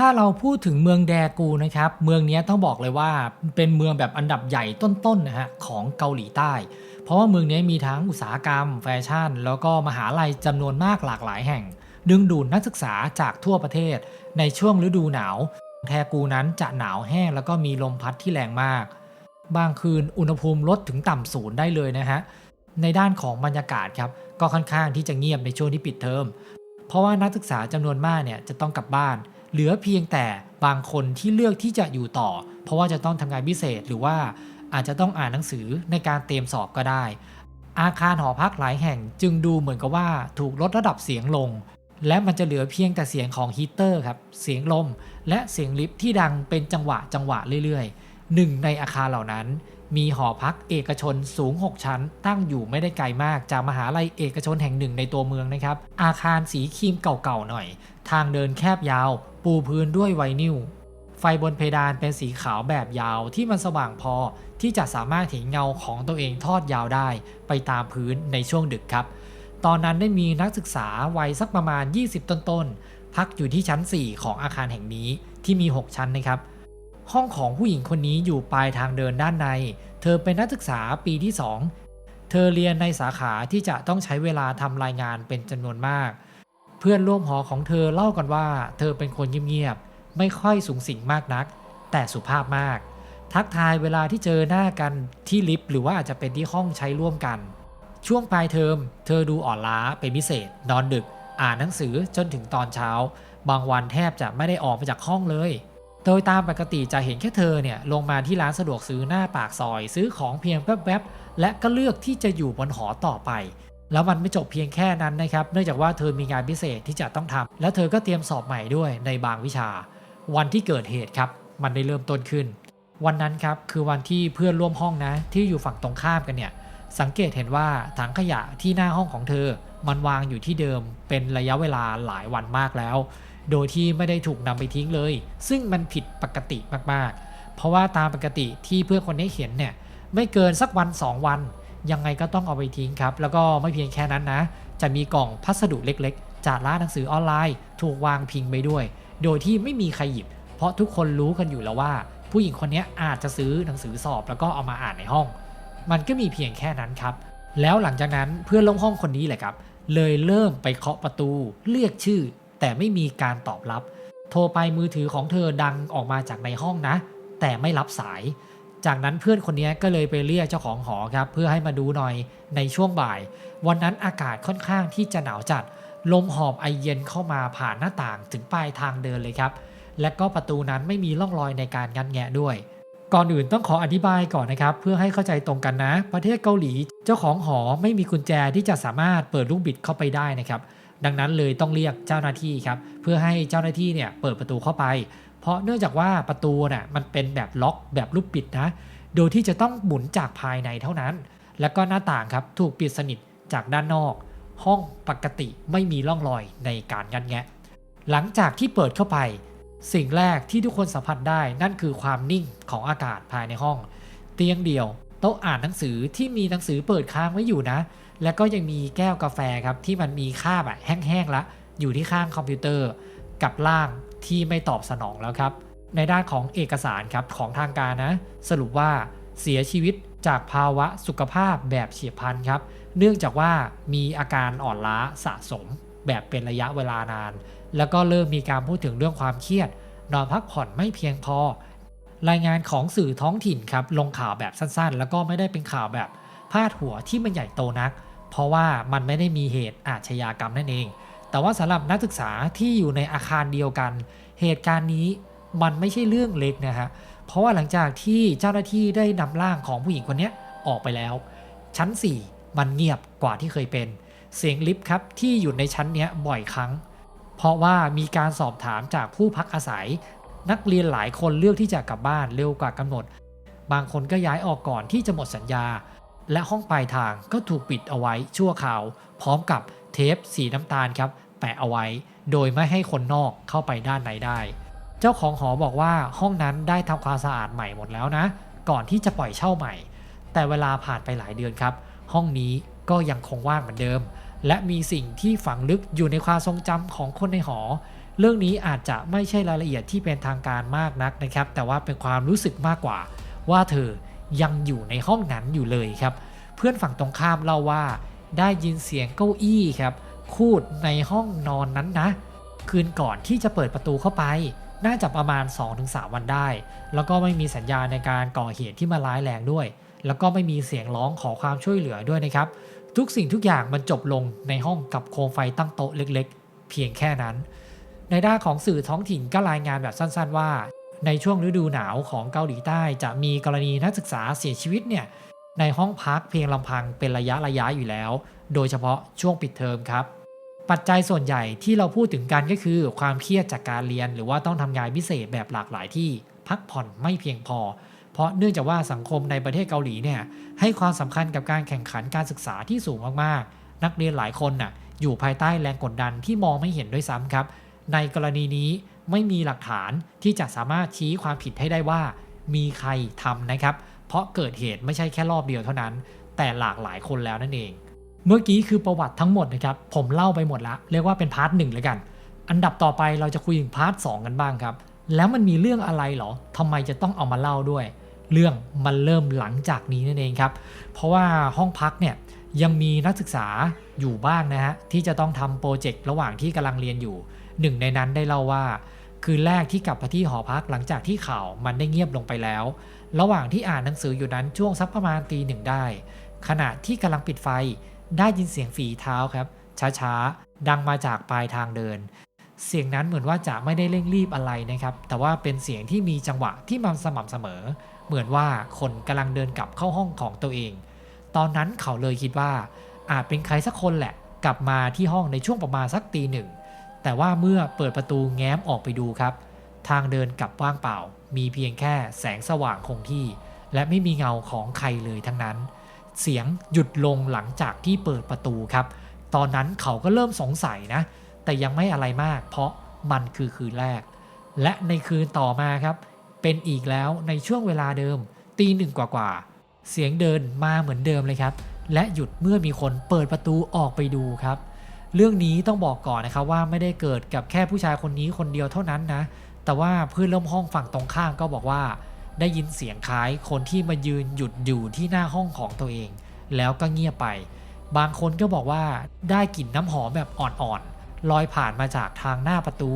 ถ้าเราพูดถึงเมืองแดกูนะครับ เมืองนี้ต้องบอกเลยว่าเป็นเมืองแบบอันดับใหญ่ต้นๆนะฮะของเกาหลีใต้ เพราะว่าเมืองนี้มีทั้งอุตสาหกรรม แฟชั่น แล้วก็มหาลัยจำนวนมากหลากหลายแห่ง ดึงดูดนักศึกษาจากทั่วประเทศ ในช่วงฤดูหนาว แทกูนั้นจะหนาวแห้งแล้วก็มีลมพัดที่แรงมาก บางคืนอุณหภูมิลดถึงต่ำศูนย์ได้เลยนะฮะในด้านของบรรยากาศครับก็ค่อนข้างที่จะเงียบในช่วงที่ปิดเทอมเพราะว่านักศึกษาจำนวนมากเนี่ยจะต้องกลับบ้าน เหลือเพียงแต่บางคนที่เลือกที่จะอยู่ต่อ เพราะว่าจะต้องทำงานพิเศษหรือว่าอาจจะต้องอ่านหนังสือในการเตรียมสอบก็ได้ อาคารหอพักหลายแห่งจึงดูเหมือนกับว่าถูกลดระดับเสียงลง และมันจะเหลือเพียงแต่เสียงของฮีเตอร์ครับ เสียงลม และเสียงลิฟที่ดังเป็นจังหวะจังหวะเรื่อยๆ หนึ่งในอาคารเหล่านั้น มีหอพักเอกชนสูง 6 ชั้น ตั้งอยู่ไม่ได้ไกลมากจากมหาลัยเอกชนแห่งหนึ่งในตัวเมืองนะครับ อาคารสีครีมเก่าๆหน่อย ทางเดินแคบยาว ปูพื้นด้วยไวนิลไฟบนเพดานเป็นสีขาวแบบยาวที่มันสว่างพอที่จะสามารถเห็นเงาของตัวเองทอดยาวได้ ไปตามพื้นในช่วงดึกครับ ตอนนั้นได้มีนักศึกษาวัยสักประมาณ 20 ต้นๆพักอยู่ที่ชั้น 4 ของอาคารแห่งนี้ที่มี 6 ชั้นนะครับ ห้องของผู้หญิงคนนี้อยู่ปลายทางเดินด้านใน เธอเป็นนักศึกษาปีที่ 2 เธอเรียนในสาขาที่จะต้องใช้เวลาทำรายงานเป็นจำนวนมาก เพื่อนร่วมหอของเธอเล่ากันว่า เธอเป็นคนเงียบๆ ไม่ค่อยสูงสิงมากนัก แต่สุภาพมาก ทักทายเวลาที่เจอหน้ากันที่ลิฟต์หรือว่าอาจจะเป็นที่ห้องใช้ร่วมกัน ช่วงปลายเทอม เธอดูอ่อนล้าเป็นพิเศษ นอนดึก อ่านหนังสือจนถึงตอนเช้า บางวันแทบจะไม่ได้ออกมาจากห้องเลย โดยตามปกติจะเห็นแค่เธอเนี่ยลงมาที่ร้านสะดวกซื้อหน้าปากซอย ซื้อของเพียงแป๊บๆและก็เลือกที่จะอยู่บนหอต่อไป แล้วมันไม่จบเพียงแค่นั้นนะครับ เนื่องจากว่าเธอมีงานพิเศษที่จะต้องทำและเธอก็เตรียมสอบใหม่ด้วยในบางวิชา วันที่เกิดเหตุครับ มันได้เริ่มต้นขึ้น วันนั้นครับคือวันที่เพื่อนร่วมห้องนะ ที่อยู่ฝั่งตรงข้ามกันเนี่ยสังเกตเห็นว่าถังขยะที่หน้าห้องของเธอ มันวางอยู่ที่เดิมเป็นระยะเวลาหลายวันมากแล้ว โดยที่ไม่ได้ถูกนำไปทิ้งเลย ซึ่งมันผิดปกติมากๆ เพราะว่าตามปกติที่เพื่อนคนนี้เห็นเนี่ยไม่เกินสักวัน 2 วัน ยังไงก็ต้องเอาไปทิ้งครับ แล้วก็ไม่เพียงแค่นั้นนะ จะมีกล่องพัสดุเล็กๆ จากร้านหนังสือออนไลน์ ถูกวางพิงไปด้วย โดยที่ไม่มีใครหยิบ เพราะทุกคนรู้กันอยู่แล้วว่า ผู้หญิงคนนี้อาจจะซื้อหนังสือสอบแล้วก็เอามาอ่านในห้อง มันก็มีเพียงแค่นั้นครับ แล้วหลังจากนั้นเพื่อนร่วมห้องคนนี้แหละครับ เลยเริ่มไปเคาะประตู เรียกชื่อ แต่ไม่มีการตอบรับ โทรไปมือถือของเธอดังออกมาจากในห้องนะ แต่ไม่รับสาย จากนั้นเพื่อนคนนี้ก็เลยไปเรียกเจ้าของหอครับเพื่อให้มาดูหน่อยในช่วงบ่าย วันนั้นอากาศค่อนข้างที่จะหนาวจัด ลมหอบไอเย็นเข้ามาผ่านหน้าต่างถึงปลายทางเดินเลยครับ และก็ประตูนั้นไม่มีร่องรอยในการงัดแงะด้วยก่อนอื่นต้องขออธิบายก่อนนะครับ เพื่อให้เข้าใจตรงกันนะ ประเทศเกาหลีเจ้าของหอไม่มีกุญแจที่จะสามารถเปิดลูกบิดเข้าไปได้นะครับ ดังนั้นเลยต้องเรียกเจ้าหน้าที่ครับเพื่อให้เจ้าหน้าที่เนี่ยเปิดประตูเข้าไป เพราะเนื่องจากว่าประตูน่ะมันเป็นแบบล็อกแบบลูกบิดนะโดยที่จะต้องหมุนจากภายในเท่านั้น แล้วก็หน้าต่างครับถูกปิดสนิทจากด้านนอก ห้องปกติไม่มีร่องรอยในการงัดแงะ หลังจากที่เปิดเข้าไป สิ่งแรกที่ทุกคนสัมผัสได้นั่นคือความนิ่งของอากาศภายในห้อง เตียงเดียว โต๊ะอ่านหนังสือที่มีหนังสือเปิดค้างไว้อยู่นะ แล้วก็ยังมีแก้วกาแฟครับที่มันมีคาบอะแห้งๆละอยู่ที่ข้างคอมพิวเตอร์กับล่างที่ไม่ตอบสนองแล้วครับ ในด้านของเอกสารครับของทางการนะ สรุปว่าเสียชีวิตจากภาวะสุขภาพแบบเฉียบพลันครับ เนื่องจากว่ามีอาการอ่อนล้าสะสมแบบเป็นระยะเวลานาน แล้วก็เริ่มมีการพูดถึงเรื่องความเครียด นอนพักผ่อนไม่เพียงพอ รายงานของสื่อท้องถิ่นครับลงข่าวแบบสั้นๆ แล้วก็ไม่ได้เป็นข่าวแบบพาดหัวที่มันใหญ่โตนัก เพราะว่ามันไม่ได้มีเหตุอาชญากรรมนั่นเอง แต่ว่าสำหรับนักศึกษาที่อยู่ในอาคารเดียวกัน เหตุการณ์นี้มันไม่ใช่เรื่องเล็กนะฮะเพราะว่าหลังจากที่เจ้าหน้าที่ได้นำร่างของผู้หญิงคนนี้ออกไปแล้ว ชั้น 4 มันเงียบกว่าที่เคยเป็น เสียงลิฟต์ครับที่อยู่ในชั้นนี้บ่อยครั้ง เพราะว่ามีการสอบถามจากผู้พักอาศัย นักเรียนหลายคนเลือกที่จะกลับบ้านเร็วกว่ากำหนด บางคนก็ย้ายออกก่อนที่จะหมดสัญญา และห้องปลายทางก็ถูกปิดเอาไว้ชั่วคราว พร้อมกับเทปสีน้ำตาลครับ แปะเอาไว้ โดยไม่ให้คนนอกเข้าไปด้านในได้ เจ้าของหอบอกว่าห้องนั้นได้ทำความสะอาดใหม่หมดแล้วนะ ก่อนที่จะปล่อยเช่าใหม่ แต่เวลาผ่านไปหลายเดือนครับ ห้องนี้ก็ยังคงว่างเหมือนเดิม และมีสิ่งที่ฝังลึกอยู่ในความทรงจำของคนในหอ เรื่องนี้อาจจะไม่ใช่รายละเอียดที่เป็นทางการมากนักนะครับ แต่ว่าเป็นความรู้สึกมากกว่า ว่าเธอยังอยู่ในห้องนั้นอยู่เลยครับ เพื่อนฝั่งตรงข้ามเล่าว่า ได้ยินเสียงเก้าอี้ครับคูดในห้องนอนนั้นนะ คืนก่อนที่จะเปิดประตูเข้าไป น่าจะประมาณ 2-3 วันได้ แล้วก็ไม่มีสัญญาณในการก่อเหตุที่มาร้ายแรงด้วย แล้วก็ไม่มีเสียงร้องขอความช่วยเหลือด้วยนะครับ ทุกสิ่งทุกอย่างมันจบลงในห้องกับโคมไฟตั้งโต๊ะเล็ก ๆ เพียงแค่นั้น ในด้านของสื่อท้องถิ่นก็รายงานแบบสั้นๆว่า ในช่วงฤดูหนาวของเกาหลีใต้ จะมีกรณีนักศึกษาเสียชีวิตเนี่ยในห้องพักเพียงลำพังเป็นระยะระยะอยู่แล้ว โดยเฉพาะช่วงปิดเทอมครับ ปัจจัยส่วนใหญ่ที่เราพูดถึงกันก็คือ ความเครียดจากการเรียน หรือว่าต้องทำงานพิเศษแบบหลากหลายที่พักผ่อนไม่เพียงพอ เพราะเนื่องจากว่าสังคมในประเทศเกาหลีเนี่ยให้ความสำคัญกับการแข่งขันการศึกษาที่สูงมากๆ นักเรียนหลายคนน่ะอยู่ภายใต้แรงกดดันที่มองไม่เห็นด้วยซ้ำครับ ในกรณีนี้ไม่มีหลักฐานที่จะสามารถชี้ความผิดให้ได้ว่า มีใครทำนะครับ เพราะเกิดเหตุไม่ใช่แค่รอบเดียวเท่านั้น แต่หลากหลายคนแล้วนั่นเอง เมื่อกี้คือประวัติทั้งหมดนะครับผมเล่าไปหมดละเรียกว่าเป็นพาร์ทหนึ่งเลยกัน อันดับต่อไปเราจะคุยถึงพาร์ทสกันบ้างครับ แล้วมันมีเรื่องอะไรเหรอทำไมจะต้องเอามาเล่าด้วย เรื่องมันเริ่มหลังจากนี้นั่นเองครับ เพราะว่าห้องพักเนี่ย ยังมีนักศึกษาอยู่บ้างนะฮะที่จะต้องทำโปรเจกต์ระหว่างที่กำลังเรียนอยู่ หนึ่งในนั้นได้เล่าว่า คืนแรกที่กลับมาที่หอพักหลังจากที่ข่าวมันได้เงียบลงไปแล้ว ระหว่างที่อ่านหนังสืออยู่นั้นช่วงสักประมาณตีหนึ่งได้ ขณะที่กำลังปิดไฟได้ยินเสียงฝีเท้าครับ ช้าๆ ดังมาจากปลายทางเดิน เสียงนั้นเหมือนว่าจะไม่ได้เร่งรีบอะไรนะครับ แต่ว่าเป็นเสียงที่มีจังหวะที่มันสม่ำเสมอ เหมือนว่าคนกำลังเดินกลับเข้าห้องของตัวเอง ตอนนั้นเขาเลยคิดว่า อาจเป็นใครสักคนแหละ กลับมาที่ห้องในช่วงประมาณสักตีหนึ่ง แต่ว่าเมื่อเปิดประตูแง้มออกไปดูครับ ทางเดินกลับว่างเปล่า มีเพียงแค่แสงสว่างคงที่ และไม่มีเงาของใครเลยทั้งนั้น เสียงหยุดลงหลังจากที่เปิดประตูครับ ตอนนั้นเขาก็เริ่มสงสัยนะ แต่ยังไม่อะไรมาก เพราะมันคือคืนแรก และในคืนต่อมาครับ เป็นอีกแล้วในช่วงเวลาเดิมตีหนึ่งกว่าๆ เสียงเดินมาเหมือนเดิมเลยครับ และหยุดเมื่อมีคนเปิดประตูออกไปดูครับ เรื่องนี้ต้องบอกก่อนนะครับว่าไม่ได้เกิดกับแค่ผู้ชายคนนี้คนเดียวเท่านั้นนะ แต่ว่าเพื่อนร่วมห้องฝั่งตรงข้ามก็บอกว่า ได้ยินเสียงคล้ายคนที่มายืนหยุดอยู่ที่หน้าห้องของตัวเอง แล้วก็เงียบไป บางคนก็บอกว่าได้กลิ่นน้ำหอมแบบอ่อนๆลอยผ่านมาจากทางหน้าประตู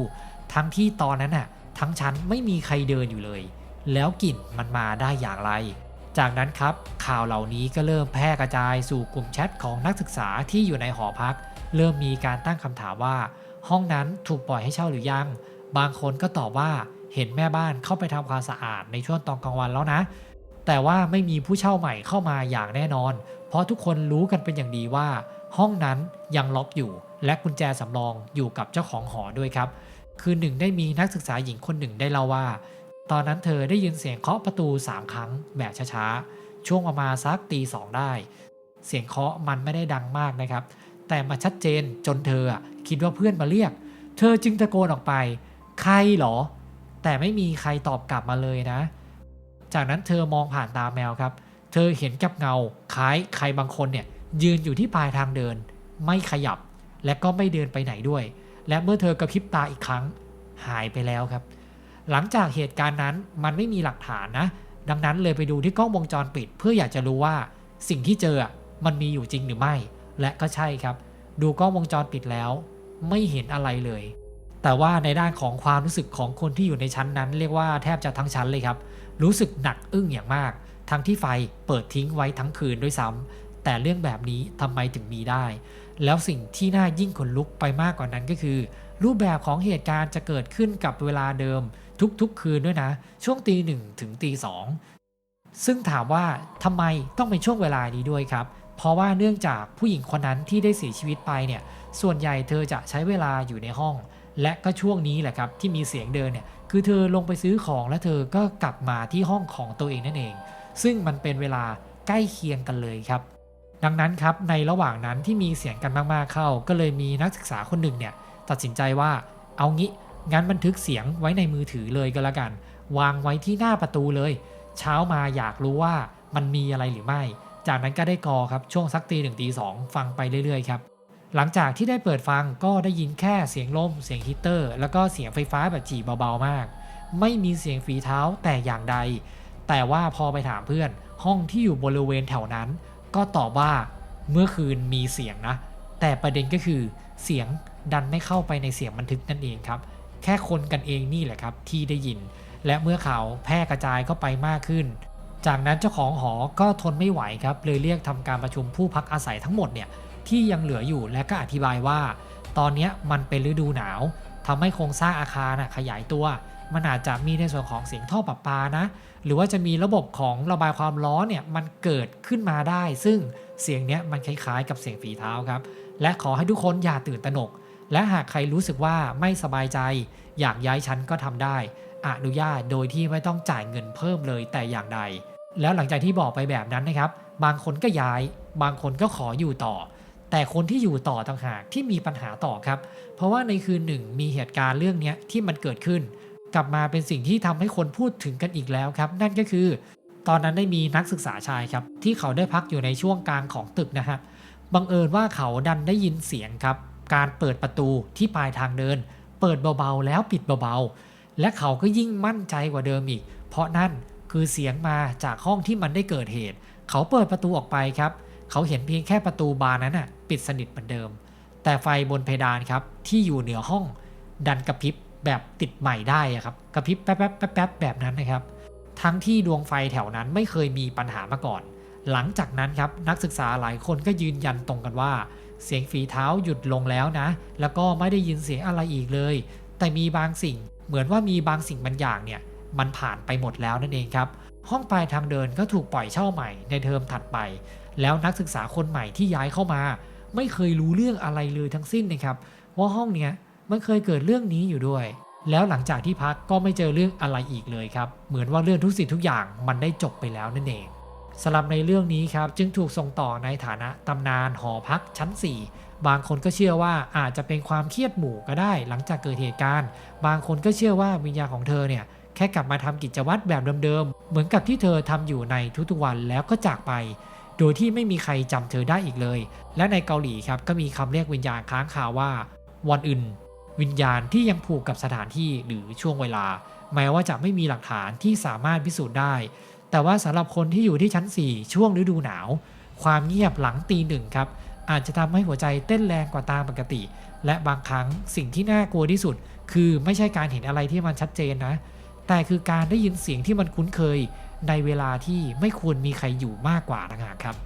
ทั้งที่ตอนนั้นน่ะทั้งชั้นไม่มีใครเดินอยู่เลย แล้วกลิ่นมันมาได้อย่างไร จากนั้นครับข่าวเหล่านี้ก็เริ่มแพร่กระจายสู่กลุ่มแชทของนักศึกษาที่อยู่ในหอพัก เริ่มมีการตั้งคำถามว่า ห้องนั้นถูกปล่อยให้เช่าหรือยัง บางคนก็ตอบว่าเห็นแม่บ้านเข้าไปทำความสะอาดในช่วงตอนกลางวันแล้วนะ แต่ว่าไม่มีผู้เช่าใหม่เข้ามาอย่างแน่นอน เพราะทุกคนรู้กันเป็นอย่างดีว่า ห้องนั้นยังล็อกอยู่ และกุญแจสำรองอยู่กับเจ้าของหอด้วยครับ คือหนึ่งได้มีนักศึกษาหญิงคนหนึ่งได้เล่าว่า ตอนนั้นเธอได้ยินเสียงเคาะประตู3ครั้งแบบช้าๆ ช่วงประมาณสักตีสองได้ เสียงเคาะมันไม่ได้ดังมากนะครับ แต่มาชัดเจนจนเธออะคิดว่าเพื่อนมาเรียก เธอจึงตะโกนออกไป ใครเหรอ แต่ไม่มีใครตอบกลับมาเลยนะ จากนั้นเธอมองผ่านตาแมวครับ เธอเห็นกับเงาคล้ายใครบางคนเนี่ยยืนอยู่ที่ปลายทางเดิน ไม่ขยับและก็ไม่เดินไปไหนด้วย และเมื่อเธอกระพริบตาอีกครั้งหายไปแล้วครับ หลังจากเหตุการณ์นั้นมันไม่มีหลักฐานนะ ดังนั้นเลยไปดูที่กล้องวงจรปิด เพื่ออยากจะรู้ว่าสิ่งที่เจอมันมีอยู่จริงหรือไม่ และก็ใช่ครับ ดูกล้องวงจรปิดแล้ว ไม่เห็นอะไรเลย แต่ว่าในด้านของความรู้สึกของคนที่อยู่ในชั้นนั้น เรียกว่าแทบจะทั้งชั้นเลยครับ รู้สึกหนักอึ้งอย่างมาก ทั้งที่ไฟเปิดทิ้งไว้ทั้งคืนด้วยซ้ำแต่เรื่องแบบนี้ทำไมถึงมีได้ แล้วสิ่งที่น่ายิ่งขนลุกไปมากกว่านั้นก็คือ รูปแบบของเหตุการณ์จะเกิดขึ้นกับเวลาเดิมทุกๆคืนด้วยนะ ช่วงตีหนึ่งถึงตีสองซึ่งถามว่าทำไมต้องเป็นช่วงเวลานี้ด้วยครับ เพราะว่าเนื่องจากผู้หญิงคนนั้นที่ได้เสียชีวิตไปเนี่ย ส่วนใหญ่เธอจะใช้เวลาอยู่ในห้อง และก็ช่วงนี้แหละครับที่มีเสียงเดินเนี่ย คือเธอลงไปซื้อของและเธอก็กลับมาที่ห้องของตัวเองนั่นเอง ซึ่งมันเป็นเวลาใกล้เคียงกันเลยครับ ดังนั้นครับในระหว่างนั้นที่มีเสียงกันมากๆเข้า ก็เลยมีนักศึกษาคนหนึ่งเนี่ย ตัดสินใจว่าเอางี้งั้นบันทึกเสียงไว้ในมือถือเลยก็แล้วกัน วางไว้ที่หน้าประตูเลย เช้ามาอยากรู้ว่ามันมีอะไรหรือไม่ จากนั้นก็ได้กอครับช่วงสักตีหนึ่งตีสองฟังไปเรื่อยๆครับหลังจากที่ได้เปิดฟังก็ได้ยินแค่เสียงลมเสียงฮีตเตอร์ แล้วก็เสียงไฟฟ้าแบบจีบเบาๆมาก ไม่มีเสียงฝีเท้าแต่อย่างใด แต่ว่าพอไปถามเพื่อนห้องที่อยู่บริเวณแถวนั้น ก็ตอบว่าเมื่อคืนมีเสียงนะ แต่ประเด็นก็คือเสียง ดันไม่เข้าไปในเสียงบันทึกนั่นเองครับ แค่คนกันเองนี่แหละครับที่ได้ยิน และเมื่อข่าวแพร่กระจายเข้าไปมากขึ้น จากนั้นเจ้าของหอก็ทนไม่ไหวครับ เลยเรียกทำการประชุมผู้พักอาศัยทั้งหมดเนี่ยที่ยังเหลืออยู่และก็อธิบายว่า ตอนนี้มันเป็นฤดูหนาวทำให้โครงสร้างอาคารนะขยายตัว มันอาจจะมีในส่วนของเสียงท่อประปานะ หรือว่าจะมีระบบของระบายความร้อนเนี่ยมันเกิดขึ้นมาได้ ซึ่งเสียงเนี้ยมันคล้ายๆ กับเสียงฝีเท้าครับ และขอให้ทุกคนอย่าตื่นตระหนก และหากใครรู้สึกว่าไม่สบายใจ อยากย้ายชั้นก็ทำได้ อนุญาตโดยที่ไม่ต้องจ่ายเงินเพิ่มเลยแต่อย่างใด แล้วหลังจากที่บอกไปแบบนั้นนะครับ บางคนก็ย้าย บางคนก็ขออยู่ต่อ แต่คนที่อยู่ต่อต่างหากที่มีปัญหาต่อครับ เพราะว่าในคืนหนึ่งมีเหตุการณ์เรื่องนี้ที่มันเกิดขึ้น กลับมาเป็นสิ่งที่ทำให้คนพูดถึงกันอีกแล้วครับ นั่นก็คือ ตอนนั้นได้มีนักศึกษาชายครับ ที่เขาได้พักอยู่ในช่วงกลางของตึกนะฮะบังเอิญว่าเขาดันได้ยินเสียงครับ การเปิดประตูที่ปลายทางเดิน เปิดเบาๆ แล้วปิดเบาๆ และเขาก็ยิ่งมั่นใจกว่าเดิมอีก เพราะนั่นคือเสียงมาจากห้องที่มันได้เกิดเหตุ เขาเปิดประตูออกไปครับ เขาเห็นเพียงแค่ประตูบานนั้นน่ะปิดสนิทเหมือนเดิม แต่ไฟบนเพดานครับที่อยู่เหนือห้อง ดันกระพริบแบบติดใหม่ได้ครับกระพริบแป๊บแป๊บแป๊บแป๊บแบบนั้นนะครับ ทั้งที่ดวงไฟแถวนั้นไม่เคยมีปัญหามาก่อน หลังจากนั้นครับนักศึกษาหลายคนก็ยืนยันตรงกันว่า เสียงฝีเท้าหยุดลงแล้วนะ แล้วก็ไม่ได้ยินเสียงอะไรอีกเลย แต่มีบางสิ่งเหมือนว่ามีบางสิ่งบางอย่างเนี่ยมันผ่านไปหมดแล้วนั่นเองครับ ห้องปลายทางเดินก็ถูกปล่อยเช่าใหม่ในเทอมถัดไป แล้วนักศึกษาคนใหม่ที่ย้ายเข้ามา ไม่เคยรู้เรื่องอะไรเลยทั้งสิ้นนะครับ ว่าห้องเนี้ยมันเคยเกิดเรื่องนี้อยู่ด้วย แล้วหลังจากที่พักก็ไม่เจอเรื่องอะไรอีกเลยครับ เหมือนว่าเรื่องทุกสิ่งทุกอย่างมันได้จบไปแล้วนั่นเอง สำหรับในเรื่องนี้ครับจึงถูกส่งต่อในฐานะตำนานหอพักชั้น 4 บางคนก็เชื่อว่าอาจจะเป็นความเครียดหมู่ก็ได้หลังจากเกิดเหตุการณ์ บางคนก็เชื่อว่าวิญญาณของเธอเนี่ยแค่กลับมาทำกิจวัตรแบบเดิมๆ เหมือนกับที่เธอทำอยู่ในทุกๆวันแล้วก็จากไป โดยที่ไม่มีใครจำเธอได้อีกเลย และในเกาหลีครับก็มีคำเรียกวิญญาณค้างคาวว่าวันอื่นวิญญาณที่ยังผูกกับสถานที่หรือช่วงเวลา แม้ว่าจะไม่มีหลักฐานที่สามารถพิสูจน์ได้ แต่ว่าสำหรับคนที่อยู่ที่ชั้น 4 ช่วงฤดูหนาว ความเงียบหลังตีหนึ่งครับ อาจจะทำให้หัวใจเต้นแรงกว่าตามปกติ และบางครั้งสิ่งที่น่ากลัวที่สุด คือไม่ใช่การเห็นอะไรที่มันชัดเจนนะ แต่คือการได้ยินเสียงที่มันคุ้นเคย ในเวลาที่ไม่ควรมีใครอยู่มากกว่าต่างหากครับ